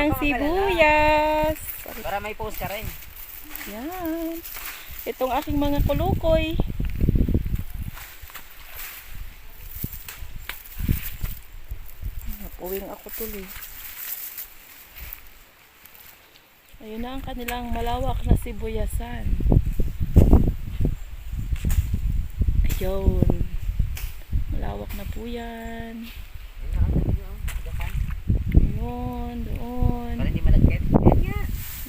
ng sibuyas. Para may post ka rin. Yan. Itong aking mga kulukoy. Napuwing ako tuloy. Ayun na ang kanilang malawak na sibuyasan. Ayun. Malawak na po yan. Ayun, doon. Para hindi malagkit. Yan nga.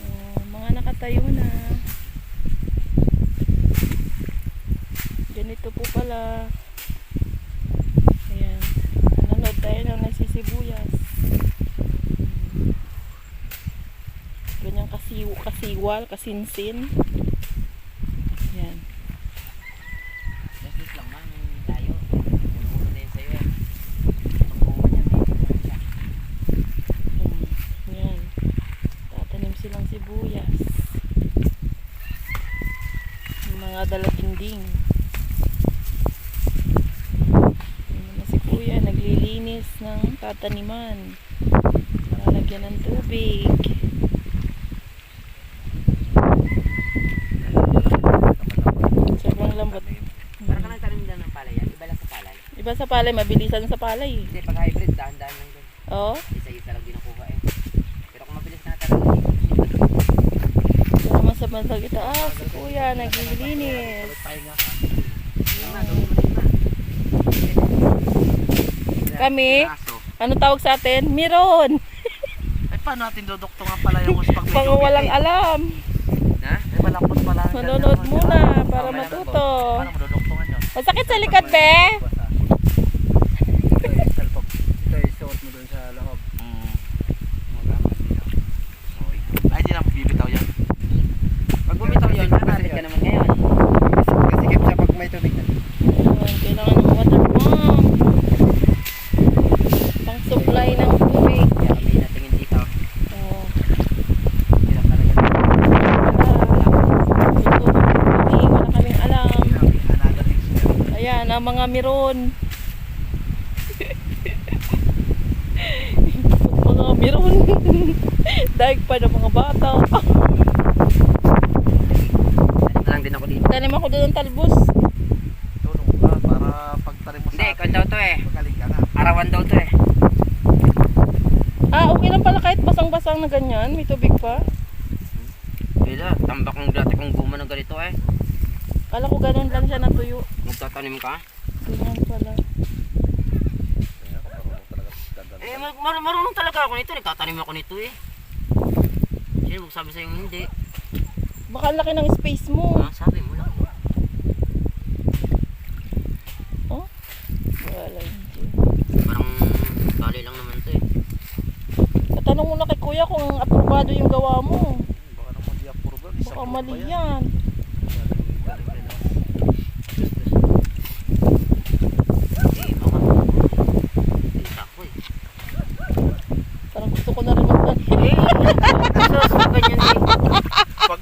Oh, mga nakatayo na. Ganito po pala. Ayan. Nanonood tayo ng nagsisibuyas. Hmm. Ganyan kasiw, kasiwal, kasinsin. Ayan. Just this lang man. Tayo. Puno na yun sa'yo eh. Pagkuha niya, may tingnan siya. Hmm. Ayan. Tatanim silang sibuyas. Yung mga dalaginding. Mga si kuya naglilinis ng tataniman. Lalagyan ng tubig. Sobrang lambot. Para ka nagtanim lang ng palay yan. Iba lang sa palay. Iba sa palay, mabilisan sa palay. Hindi, pag hybrid, dahan-dahan lang din. Oo. Isa-isa lang din nakuha eh. Pero kung mabilis na talaga, Ito naman sa bandang itaas, si kuya naglilinis. nga. Kami? Ano tawag sa atin? Miron! Ay, paano natin duduktungan pala yung pag may Pang walang eh? alam. Ha? Ay, malambot pala. Manonood muna para matuto. Masakit sa likod, be? Ito yung suot mo dun sa loob. Mm. Ay, di na bibitaw yan. Pag bumitaw yun, nakapit ka naman ngayon. Kasi kip siya pag may tubig na. Ayan, kailangan ng water pump. Pang supply ng tubig. Kaya kami natingin dito. Oh. Hirap talaga. Kami, wala kaming alam. Another things niya. Ayan, ang mga miron. mga miron. Daig pa ng mga bata. Tanim lang din ako dito. Tanim ako doon ng talbos. Tulong ka para pagtarim mo sa Hindi, kwan daw to eh. Arawan daw to eh. Ah, okay lang pala kahit basang-basang na ganyan. May tubig pa. Bila, tambak ng dati kong guma ng ganito eh. Kala ko ganun lang siya natuyo. Magtatanim ka. Ganyan pala. Eh, mar mar marunong talaga ako nito. Nagtatanim ako nito eh. Sino magsabi sa'yo hindi? Baka laki ng space mo. Ah, sabi mo lang. Oh? Wala hindi. Parang kali lang naman to eh. Patanong mo na kay kuya kung aprobado yung gawa mo. Baka naman di. Isang Baka mali yan. Galing ka na. Eh, baka. Kita ko eh. Parang gusto ko na rin magtanim. Eh, so, ganyan eh. Pag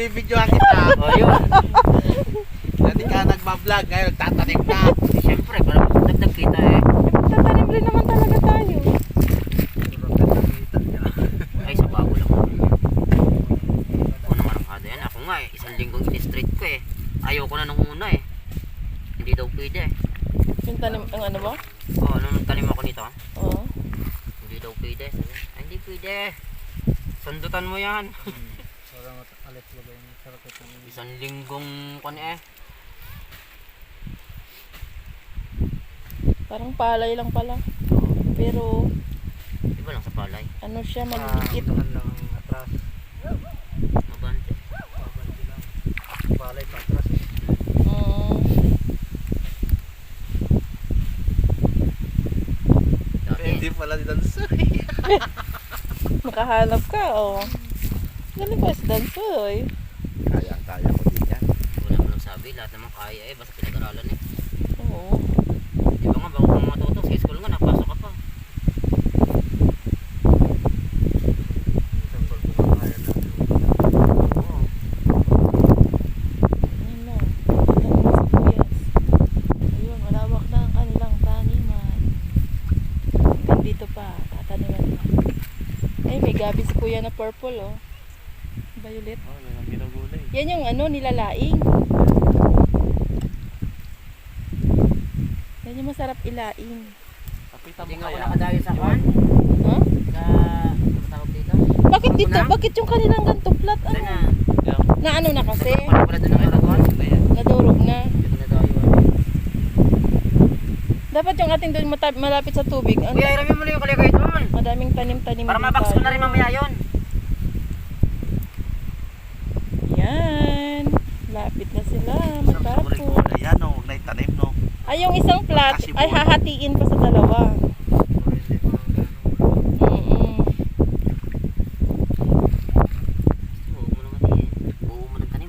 tanim i-video kita. O, yun. Dati ka nagbablog, ngayon tatanim ka. Eh, Siyempre, para dagdag kita eh. Tatanim rin naman talaga tayo. Ay, sa bago lang naman. Ako naman ang kada yan. Ako nga eh, isang linggong in-street ko eh. Ayoko na nung una eh. Hindi daw pwede eh. Yung tanim, ang ano ba? Oo, nung nagtanim ako nito, Oo. hindi daw pwede. Sabi, Ay, hindi pwede. Sandutan mo yan. Alit mo ba yung sarap itong Isang linggong kan eh. Parang palay lang pala. Pero Iba lang sa palay. ano siya, maliliit. lang ang atras. Mabante. Pabanti lang. Palay pa atras. Mm, Dati, Hindi pala di dansoy. makahanap ka, oh. Galing ba si Dansoy? Kaya, kaya ko din yan. wala mo lang sabi. Lahat naman kaya eh. Basta pinag-aralan eh. Oo. Di ba nga, bago kang matuto sa school nga, napasok ka pa. Dito pa, tataniman pa. Ay, may gabi si kuya na purple, oh. Violet. Oh, yan ang ginugulay. Yan yung ano, nilalaing. Yan yung masarap ilaing. Kapitan Hindi mo nga ako kaya. nakadayo sa kwan. Ha? Sa, ano tawag dito? Bakit dito? Ano na? Bakit yung kanilang ganito flat? Ano? na. Yan. Na ano na kasi? Wala pala doon ang aragon. Nadurog na. Hindi na tayo. Dapat yung ating doon mata- malapit sa tubig. Ang Kuya, iramin mo lang yung kaligay doon. madaming tanim-tanim Para din mabox ko tayo. na rin mamaya yun. Yan. Lapit na sila. Isang Matapos. gulay yan, no. Huwag na itanim, no. Kasi ay hahatiin pa sa dalawa.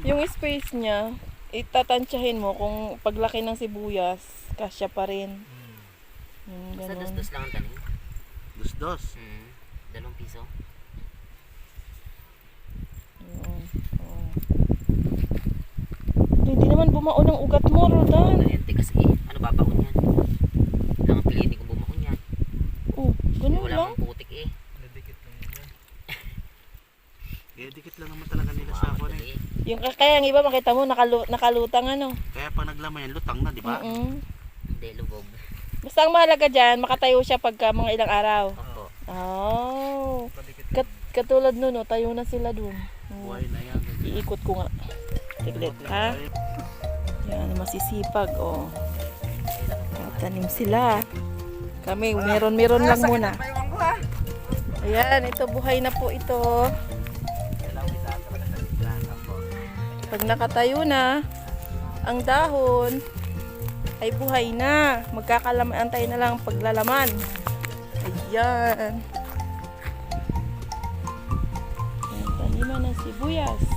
Yung space niya, itatansyahin mo kung paglaki ng sibuyas, kasya pa rin. Yung Basta dos-dos lang ang tanim. Dos-dos. Hmm. Dalawang piso. Yun. Oo. Hindi naman bumao ng ugat mo, Rodan. Ano yan, tigas eh. Ano babaon yan? Wala nga pilitin kung bumakon yan. Oh, ganun Wala lang. mang putik eh. Nadikit lang yan. Kaya dikit lang naman talaga nila sa ako eh. Mm. Yung kaya ang iba makita mo nakalu- nakalutang ano. Kaya pag naglaman yan, lutang na, di ba? Mm-mm. Hindi, lubog. Basta ang mahalaga dyan, makatayo siya pagka mga ilang araw. Opo. Oh. Kat katulad nun, oh, tayo na sila dun. Oh. Buhay na yan. Iikot ko nga. Tiglit, ha? Yan, masisipag, oh. Tanim sila. Kami, meron-meron lang muna. Ayan, ito, buhay na po ito. Pag nakatayo na, ang dahon ay buhay na. Magkakalaman, antay na lang ang paglalaman. Ayan. Ayan, taniman ng sibuyas.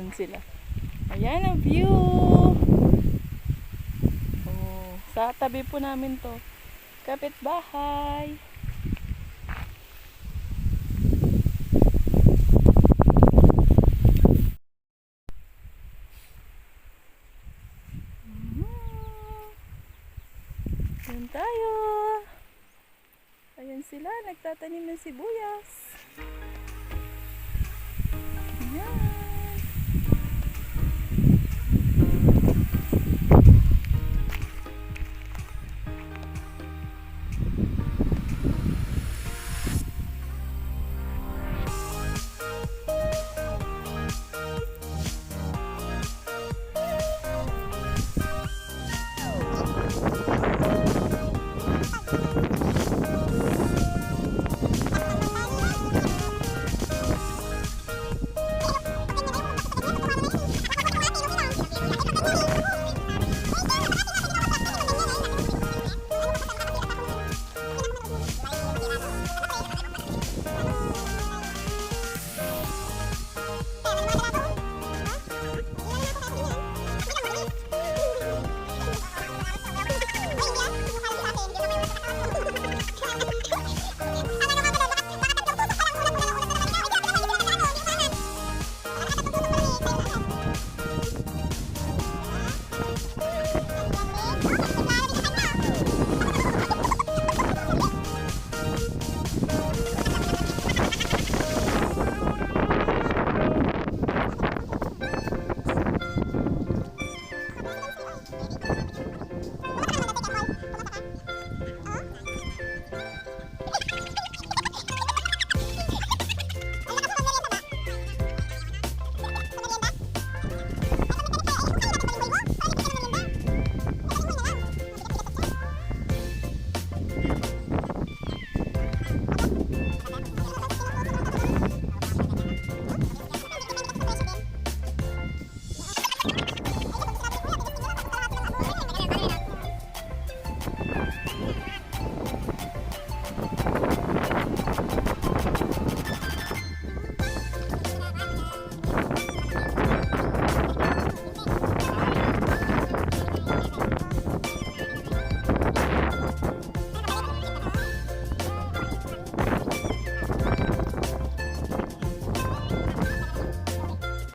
Andiyan sila. Ayan ang view. Oh, sa tabi po namin to. Kapitbahay. Mhm. Ayan tayo. Ayan sila, nagtatanim ng sibuyas.